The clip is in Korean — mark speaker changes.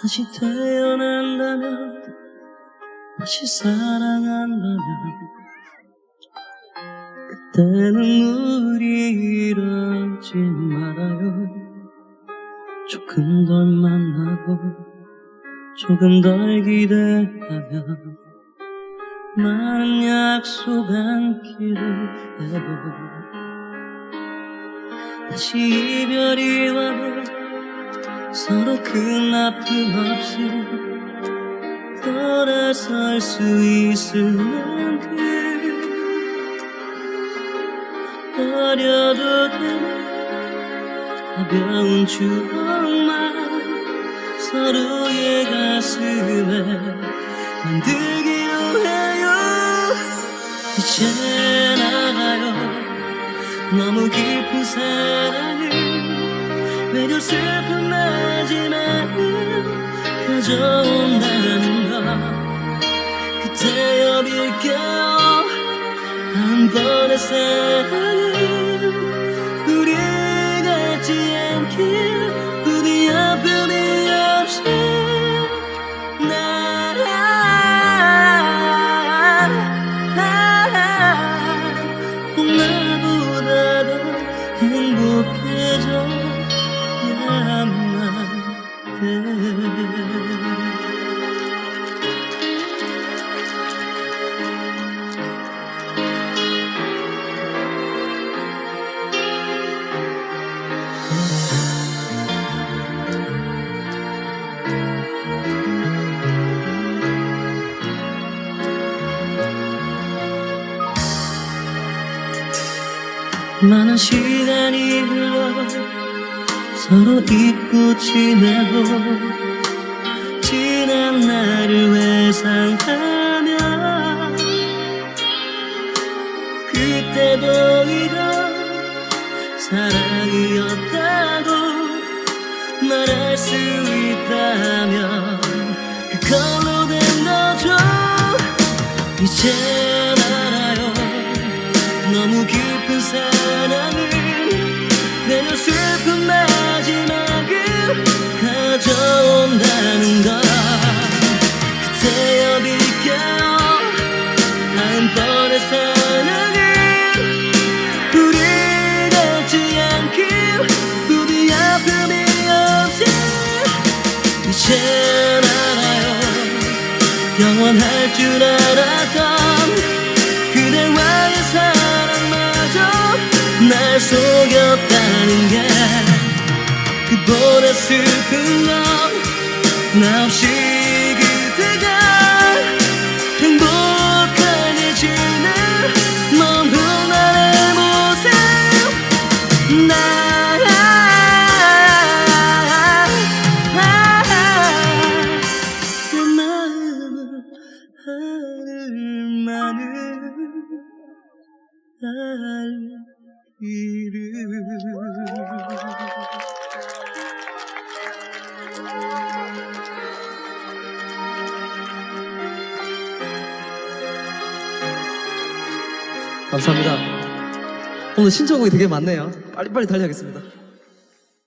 Speaker 1: 다시 태어난다면 다시 사랑한다면 그때는 우리 이러지 말아요. 조금 덜 만나고 조금 덜 기대하면 많은 약속 안기로 해도 다시 이별이 와도 서로 큰 아픔 없이 돌아설 수 있을 만큼 버려도 되는 가벼운 추억만 서로의 가슴에 만들기로 해요 이제 나가요. 너무 깊은 사랑을 매겨 슬픈 마지막을 가져온다는 것. 그때여 빌게요 다음번의 사랑을 우리 같지 않길 많은 시간이 흘러 서로 잊고 지내도 지난 날을 회상하며 그때도 이런 사랑이었다고 말할 수 있다면 그걸로 된 거죠. 이제 가져온다는 것 그때여 빌게요 다음번의 사랑을 우리 같지 않길. 부디 아픔이 이제 알아요. 영원할 줄 알았던 그대와의 사랑마저 날 속였다는 게 그보다 슬픈 건 나 없이 그대가 행복해지는 먼 나의 모습 나내 마음은
Speaker 2: 감사합니다. 오늘 신청곡이 되게 많네요. 빨리빨리 달려야겠습니다.